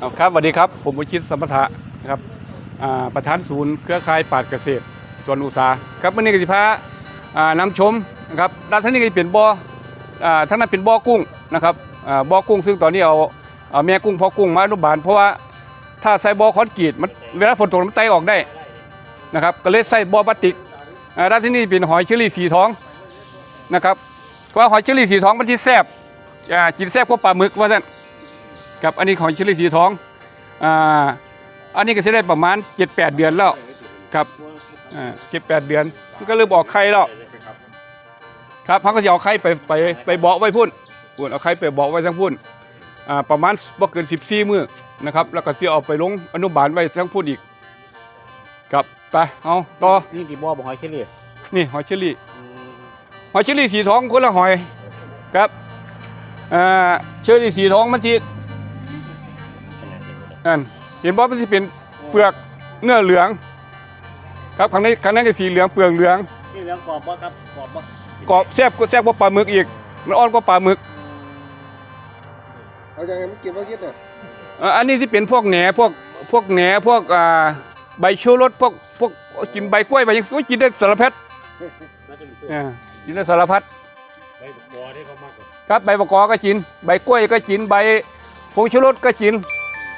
เอาครับสวัสดีครับ ผมบุญชิตสมรรถะนะครับประธานศูนย์เครือข่ายปราดเกษตรส่วนอุตสาหครับวันนี้กสิพาอ่านำชมนะครับด้านท่างนี้ก็จะเป็นบ่ออ่าท่างนั้นเป็นบ่อกุ้งนะครับอ่าบ่อกุ้งซึ่งตอนนี้เอาเอาแม่กุ้งพ่อกุ้งมาอนุบาลเพราะว่าถ้าใส่บ่อคอนกรีตมันเวลาฝนตกมันไตออกได้นะครับก็เลยใส่บ่อพลาสติกด้านที่นี่เป็นหอยเชอรี่สีทองนะครับเพราะว่าหอยเชอรี่สีทองมันที่แซ่บอ่ากินแซ่บกว่าปลาหมึกว่าซั่น ครับอันนี้ของชิลลี่สีทองอ่าอันนี้ก็จะได้ประมาณ 7-8 เดือนแล้วครับอ่าเจ็ดแปดเดือน มันก็เริ่มออกไข่แล้วครับเขาก็จะเอาไข่ไปไปไปเบาะไว้พุ่นพุ่นเอาไข่ไปเบาะไว้ทั้งพุ่นอ่าประมาณบ่เกิน14มื้อนะครับ แล้วก็จะเอาไปลงอนุบาลไว้ทั้งพุ่นอีกครับไปเอาต่อนี่กี่บ่อบ่หอยเชอรี่นี่หอยเชอรี่หอยเชอรี่สีทองคนละหอยครับอ่าเชอรี่สีทองมันจี นั่นเห็นว่ามันจะเป็นเปลือกเนื้อเหลือง ครับข้างในข้างในก็สีเหลืองเปลือกเหลืองนี่เรื่องกรอบบ่ครับกรอบบ่กรอบแซ่บก็แซ่บกว่าปลาหมึกอีก มันอ่อนกว่าปลาหมึกเอาอย่างไงมันกินว่าคิดเนี่ยอ่าอันนี้ที่เป็นพวกแหนพวกพวกแหนพวกอ่าใบชูรสพวกพวกกินใบกล้วยใบหยังก็กินได้สารพัดน่าจะมีตัวอ่ากินได้สารพัดใบบ่อที่เขามากกว่าครับใบประกอบก็กิน ใบกล้วยก็กินใบผงชูรสก็กิน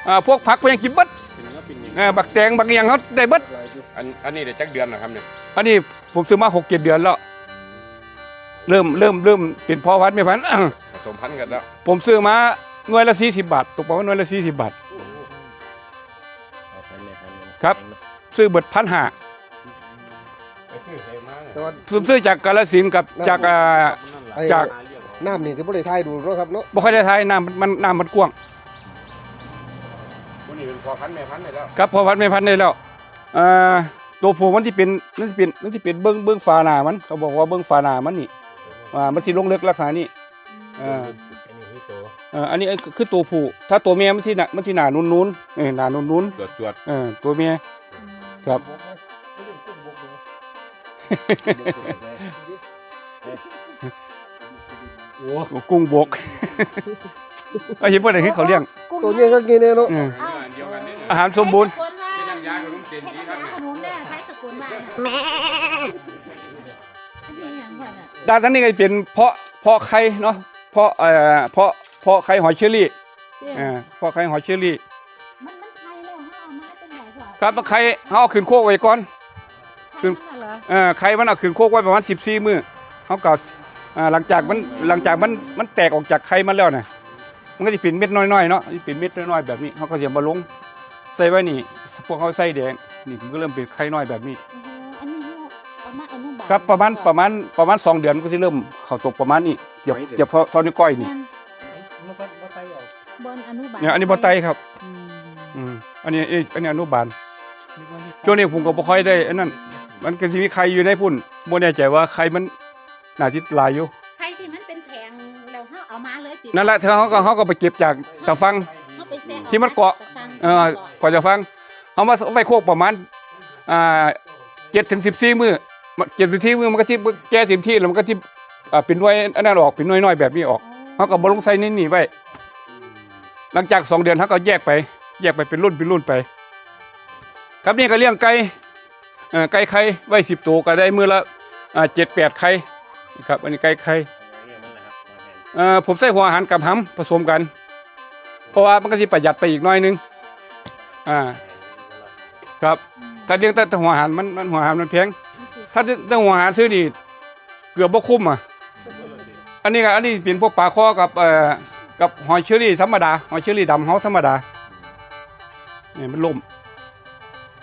อ่าพวกผักก็ยังกินเบัดเป็นเนื้อเป็นอย่างอ่าบักแตงบักอหยังเขาได้เบัดหลายอยู่อันอันนี้เดี๋ยวจักเดือนนะครับเนี่ยอันนี้ผมซื้อมาหกเจ็ดเดือนแล้ว เริ่มเริ่มเริ่มเป็นพ่อพันธุ์ไม่พันธุ์ ผสมพันธุ์กันแล้วผมซื้อมาหน่วยละสี่สิบบาทตกประมาณหน่วยละสี่สิบบาท เอาไปเลยไปเลยครับ ซื้อเบิดพันห้าไปซื้อใครมาเนี่ยแต่ว่าผมซื้อจากกาลสินธุ์กับจากอ่าไอ้จาก น้ำนี่ก็บ่ได้ทายดูเนาะครับเนาะบ่ค่อยได้ทายน้ำมันมันน้ำมันกว้าง พวกนี้เป็นพอพันธุ์แม่พันธุ์ได้แล้วครับพ่อพันธุ์ไม่พันธุ์ได้แล้วอ่าตัวผู้มันที่เป็นมันที่เป็นมันที่เป็นเบิ้งเบิ้งฝาหน้ามันเขาบอกว่าเบิ้งฝาหน้ามันนี่อ่ามันสิลงเล็กลักษณะนี้อ่าอันนี้คือตัวเอ่ออันนี้คือตัวผู้ถ้าตัวเมียมันที่หนามันที่หนานุ่นนุ่นๆเออหนานุ่นนุ่นจวดจวดๆเออตัวเมียครับบกไหมไม่เรื่องกุ้งบกเลยโอ้กุ้งบกเอาเห็นว่าไหนคือเขาเลี้ยงตัวนี้ก็กินเนี่ยเนาะเออๆเดียวกันนี่อาหารสมบูรณ์ ที่น้ำยาขนมเส้นดีครับเนี่ยขนมแม่ใช้สกุลบ้านแม่อันนี้อย่างก่อนอะด้านนั้นนี่ก็เป็นเพาะเพาะไข่เนาะเพาะเอ่อเพาะเพาะไข่หอยเชอรี่เนี่ยเอ่าเพาะไข่หอยเชอรี่มันมันไทยแล้วห้าเอามาเป็นไหนกว่าครับแล้วไข่เขาเอาขึ้นโคกไว้ก่อนไทยมันน่ะเหรอเออไข่มันเอาขึ้นโคกไว้ประมาณ14มื้อเขาก็อ่าหลังจากมันหลังจากมันมันแตกออกจากไข่มันแล้วน่ะมันก็จะเป็นเม็ดน้อยๆเนาะจะเป็นเม็ดน้อยๆแบบนี้เขาก็จะมาลง ใส่ไว้นี่พวกเขาใส่แดงนี่มันก็เริ่มเป็นไข่น้อยแบบนี้โอ้โหอันนี้เขาเอามาอนุบาลครับประมาณประมาณประมาณสองเดือนก็จะเริ่มเข้าตกประมาณนี้เดี๋ยวเดี๋ยวพอทอนิ้วก้อยนี่แม่นมันก็บ่ไตออกบนอนุบาลเนี่ยอันนี้บ่ไตครับอืมอืมอันนี้เอ้ยอันนี้อนุบาล นึกว่านี่ช่วงนี้ผมก็บ่ค่อยได้อันนั้น มันก็สิมีไข่อยู่ในพุ่นบ่แน่ใจว่าไข่มันน่าสิหลายอยู่ใครที่มันเป็นแผงแล้วเขาเอามาเลยตินั่นแหละเขาก็เขาก็ไปเก็บจากตะฟังเขาไปแซะที่มันเกาะฟัง เออกว่าจะฟังเอามาไว้โคกประมาณอ่า7ถึง14มื้อมัน7ถึง14มื้อมันก็ที่แก่เต็มที่แล้วมันก็ที่อ่าเป็นหน่วยอันนั้นออกเป็นหน่วยๆแบบนี้ออกเขาก็บลงใส่นี่นี่ไว้ หลังจากสองเดือนเขาก็แยกไป แยกไปเป็นรุ่นเป็นรุ่นไป ครับนี่ก็เลี้ยงไก่เอ่อไก่ไข่ไว้สิบตัวก็ได้มือละอ่าเจ็ดแปดไข่นะครับอันนี้ไก่ไข่เนี่ยมันนะครับมาแทนเอ่อผมใส่หัวอาหารกับหำผสมกัน เพราะว่ามันก็สิประหยัดไปอีกหน้อยนึง อ่าครับถ้าเลี้ยงแต่หัวอาหารมันมันหัวอาหารมันแพงถ้าเลี้ยงหัวอาหารซื้อนี่เกือบบ่คุ้มอะอันนี้ก็อันนี้เป็นพวกปลาคอกับเอ่อกับหอยเชอรี่ธรรมดาหอยเชอรี่ดำเฮาธรรมดาเนี่ยมันล่ม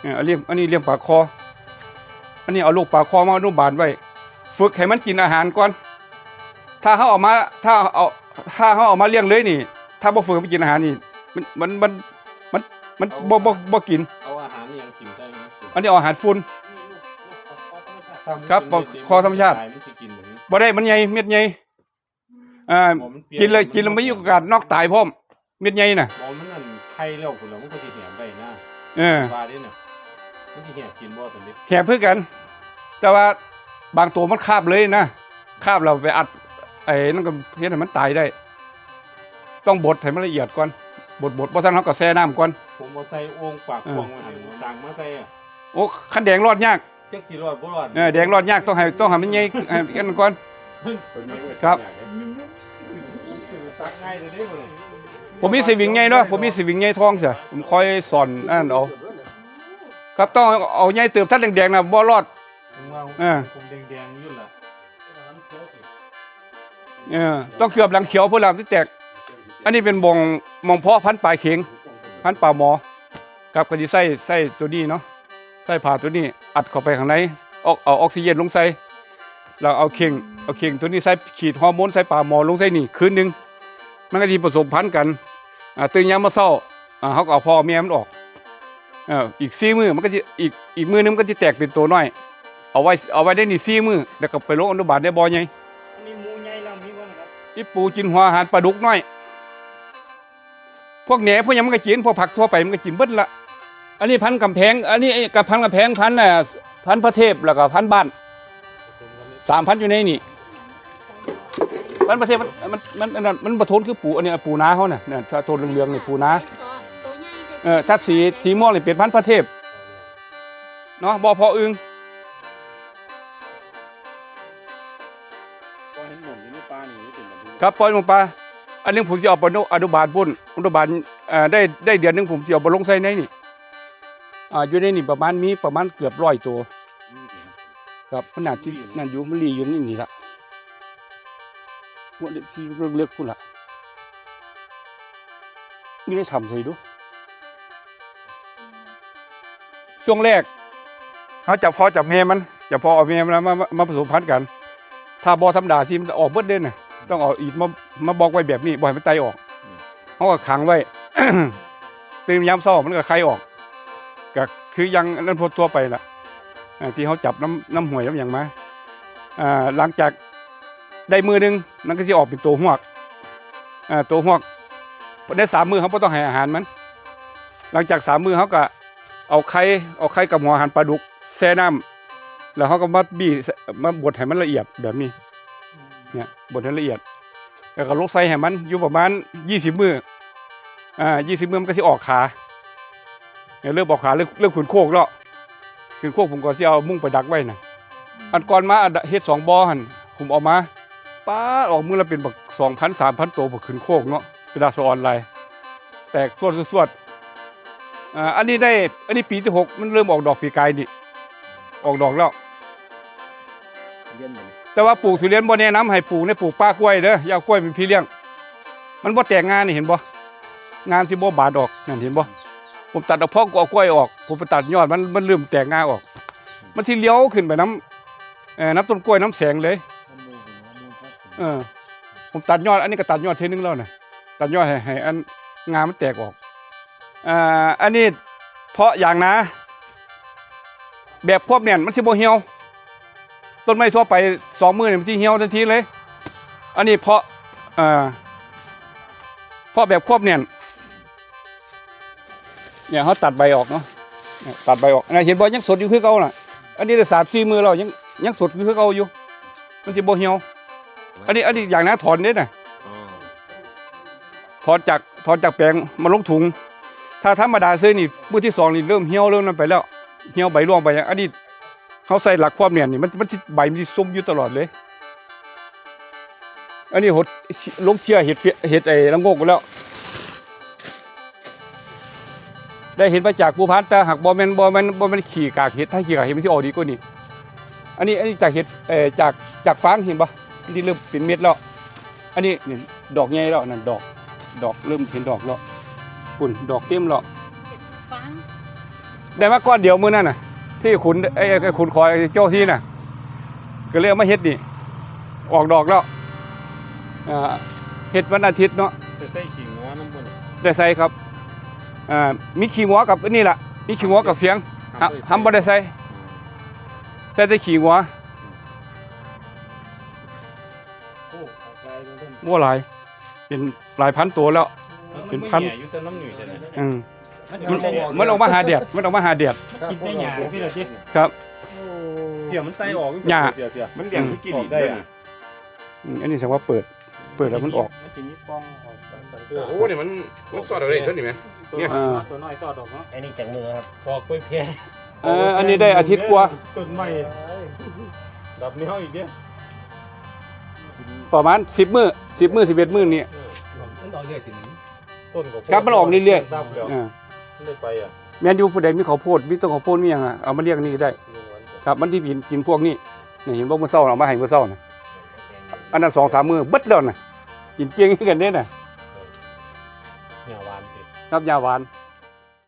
เนี่ยอันนี้อันนี้เลี้ยงปลาคอ อันนี้เอาลูกปลาคอมาอนุบาลไว้ ฝึกให้มันกินอาหารก่อน ถ้าเขาเออกมาถ้าเอาถ้าเขาเออกมาเลี้ยงเลยนี่ ถ้าบ่ฝึกให้มันกินอาหารนี่มันมันมัน มันมันบ่บ่บ่กิน เอาอาหารยังกินได้ไหมอันนี้เอาอาหารฝุ่น ครับคอธรรมชาติมันสิกินเหมือนบ่ได้มันใหญ่เม็ดใหญ่อ่าหมอมัปกินเลยกินแล้วไม่มีโอกาสนอกตายพร้อม เม็ดใหญ่น่ะหมอมันนั่นไข่แล้วพุ่นแล้วมันก็สิแหมได้นะเออ ว่าเด้น่ะมันสิแหมกินบ่ตอนนี้แหบเพื่อกัน แต่ว่าบางตัวมันคาบเลยนะคาบเราไปอัดไอ้นั่นก็เฮ็ดให้มันตายได้ ต้องบดให้มันละเอียดก่อน บดบดบ่ซั่นเฮาก็แช่น้ำก่อนผมบ่ใส่โอ่งปากกวางมาหันดังมาใส่อะโอ้คันแดงรอดยากจักสิรอดบ่รอดเออแดงรอดยากต้องให้ต้องให้มันใหญ่ให้กันก่อนตัวนี้มันครับ ตักง่ายเลยเด้บ่เลยผมมีสวิงใหญ่เนาะผมมีสวิงใหญ่ทองเสียผมคอยสอนอันนั้นเอาครับต้องเอาเอาใหญ่เติมทัดแดงๆนะบ่รอด ผมว่าเออ ผมแดงๆอยู่ล่ะเออต้องเกือบหลังเขียวเพื่อหลังที่แตก อันนี้เป็นบ่งห มองเพาะพันธุ์ปลายเข็งพันธุ์ปลาหมอกับก็สิใส่ใส่ตัวนี้เนาะใส่ผ่าตัวนี้อัดเข้าไปข้างในออกเอาออกซิเจนลงใส่แล้วเอาเข่งเอาเข่งตัวนี้ใส่ฉีดฮอร์โมนใส่ปลาหมอลงใส่นี่คืนหนึงมันก็สิผสมพันธุ์กันอ่าตื่นยามมาเช้าอ่าเขาก็เอาพ่อแม่มันออกเอออีก4มื้อมันก็จะอีกอีกมื้อนึงมันก็จะแตกเป็นตัวน้อย เอาไว้เอาไว้ได้นี่4มื้อแล้วก็ไปลงอนุบาลได้บ่ใหญ่อันนี้หมูใหญ่แล้วมีบ่นะครับอีปูกินหัวอาหารปลาดุกน้อย พวกแหนพวกหยังมันก็กินพวกผักทั่วไปมันก็กินเบิดละอันนี้พันธุ์กำแพง อันนี้ไอ้กับพันธุ์กำแพงพันธุ์น่ะพันธุ์พระเทพแล้วก็พันธุ์บ้านสามพันธุ์อยู่ในนี่พันธุ์พระเทพมันมันมันมันมันมันบะทนคือปูอันนี้ปูนาเขาน่ะเนี่ยถ้าตัวเหลืองๆนี่ปูนาตัวใหญ่เออถ้าสีสีม่วงนี่เป็นพันธุ์พระเทพเนาะบ่พออึงพอเห็นหม่อมอยู่ในป่านี่นี่เป็นแบบนี้ครับปล่อยลงไป อันนึงผมจะเอาไปอนุบาลพุ่นอนุบาลได้ได้เดือนนึงผมจะเอาไปลงใส่ในนี่อ่าอยู่ในนี่ประมาณมีประมาณเกือบร้อยตัวครับขนาดที่นั่นอยู่มันรีอยู่นี่นี่ละว่าเล็กที่เรื่องเล็กพุ่นละนี่ได้ทำใส่ดูช่วงแรกเขาจับพอจับแม่มันจับพอเอาแม่มันมามามาผสมพันธุ์กัน ถ้าบอธรรมดาที่มันออกเบิดเด่นน่ะ ต้องเอาอีกมามาบอกไว้แบบนี้บ่ให้มันไตออกเขาก็ขังไว้ ตื่นยามเช้ามันก็ไข่ออกก็คือยังอันนั้นพวกตัวไปล่ะอ่าที่เขาจับน้ำน้ำหวยน้ำอย่างมาอ่าหลังจากได้มือหนึงมันก็จะออกเป็นตัวหวกอ่าตัวหวกได้สามมือเขาก็ต้องให้อาหารมัน หลังจากสามมือเขาก็เอาไข่เอาไข่กับหัวอาหารปลาดุกแช่น้ำแล้วเขาก็มาบี้มาบดให้มันละเอียดแบบนี้ เนี่ยบดให้ละเอียดแล้วก็ลกใส่ให้มันอยู่ประมาณยี่สิบมืออ่ายี่สิบมือมันก็จะออกขาเนี่ยเริ่มออกขาเริ่มเริ่มขุนโคกแล้วคือพวกผมก็สิเอามุ่งไปดักไว้น่ะอันก่อนมาเฮ็ดสองบ่อหันผมเอามาป้าออกมือละเป็นบัก2,000 3,000ตัวบ่ขึ้นโคกเนาะกระดาษออนไลน์แตกสวดสวดอ่าอันนี้ได้อันนี้ปีที่หกมันเริ่มออกดอกปีกายนี่ออกดอกแล้วเรียนบ่นี่ แต่ว่าปลูกทุเรียนบ่แนะนำให้ปลูกในปลูกป้ากล้วยเด้ออย่ากล้วยเป็นพี่เลี้ยง มันบ่แตกงานนี่เห็นบ่งานที่บ่บาดออกนั่นเห็นบ่ผมตัดเอาพ่อก็เอากล้วยออก ผมไปตัดยอดมันมันเริ่มแตกงาออก มันที่เลี้ยวขึ้นไปน้ำเอ่อน้ำต้นกล้วยน้ำแสงเลยเออผมตัดยอดอันนี้ก็ตัดยอดเทนึงแล้วนะตัดยอดให้ให้อันงามันแตกออกอ่าอันนี้เพาะอย่างนะ แบบควบเนี่ยมันสิบ่เหี่ยว ต้นไม้ทั่วไปสองมือเนี่ยมันสิเหี่ยวทันทีเลย อันนี้เพาะอ่าเพาะแบบควบเนี่ยเนี่ยเขาตัดใบออกเนาะตัดใบออกนะเห็นบ่ยังสดอยู่คือเก่าน่ะ อันนี้ได้สามสี่มือเรายังยังสดอยู่คือเก่าอยู่ มันสิบ่เหี่ยว อันนี้อันนี้อย่างนะถอนเด้น่ะถอนจากถอนจากแปลงมาลงถุง ถ้าธรรมดาซื้อนี่มือที่สองนี่เริ่มเหี่ยวเริ่มนั้นไปแล้ว เหี่ยวใบร่วงไปอันนี้ เขาใส่หลักความเนี่ยนี่มันมันสิใบมันสิส้มอยู่ตลอดเลย อันนี้หดลงเชี่ยเห็ดเฟี้ยเห็ดไอ้ลำโงกไปแล้ว ได้เห็นมาจากภูพานแต่หากบ่แม่นบ่แม่นบ่แม่นขี่กากเห็ดถ้าขี่กากเห็ดมันสิออกดีกว่านี้อันนี้อันนี้จากเห็ดเอ่อจากจากฟางเห็นปะอันนี้เริ่มเป็นเม็ดแล้ว อันนี้นี่ดอกใหญ่แล้วนั่นดอกดอกเริ่มเห็นดอกแล้วปุ่นดอกเต็มแล้วฟังได้มาก้อนเดียวมื้อนั่นน่ะ ที่ขุนไอ้ไอ้ขุนคอยเจ้าที่น่ะ ก็เลยเอามาเฮ็ดนี่ ออกดอกแล้วอ่าเฮ็ดวันอาทิตย์เนาะไปใส่ขิงหัวน้ำบ่นี่ได้ใส่ครับอ่ามีขี้งัวกับอันนี่ล่ะมีขี้งัวกับเสียงหำหำบ่ได้ใส่ใส่แต่ขี้งัวโอ้ออกลายเพิ่นมั่วหลาย เป็นหลายพันตัวแล้วเป็นพันอยู่แต่น้ำหนุ่ยแต่นั้นอืม มันมันกินได้มันออกมาหาแดดมันออกมาหาแดดกินได้หยาพี่ละจิครับเดี๋ยวมันไตออกหญ้าเดี๋ยวเดี๋ยวมันเลี้ยงคือกินออกได้ได้อะอืมอันนี้แสดงว่าเปิด เปิดแล้วมันออกมันสิมีปองออกไปโอ้โหนี่มันมันสอดอะไรตัวนี้ไหมตัวเนี่ยน้อยตัวน้อยซอดออกเนาะอันนี้จากมือครับออกไปเพียเอออันนี้ได้อาทิตย์กว่าต้นไม้ดับนี้เฮาอีกเด้อประมาณ10มื้อ10มื้อ11มื้อนี่มันออกเรื่อยทีนี้ต้นก็ครับมันออกเรื่อยๆดับแล้วอ่า ได้ไปอะแม่นอยู่ผู้ใดมีข้าวโพดมีต้นข้าวโพดมีหยังอะเอามาเลี้ยงนี่ก็ได้หนึ่งวันก็ครับ มันที่กินกินพวกนี้นี่เห็นบ่มื้อเช้าเอามาให้มื้อเช้าน่ะอันนั้น2-3มื้อเบิดแล้วน่ะกินเก่งคือกันเด้น่ะ เนี่ยหวานติครับยาหวาน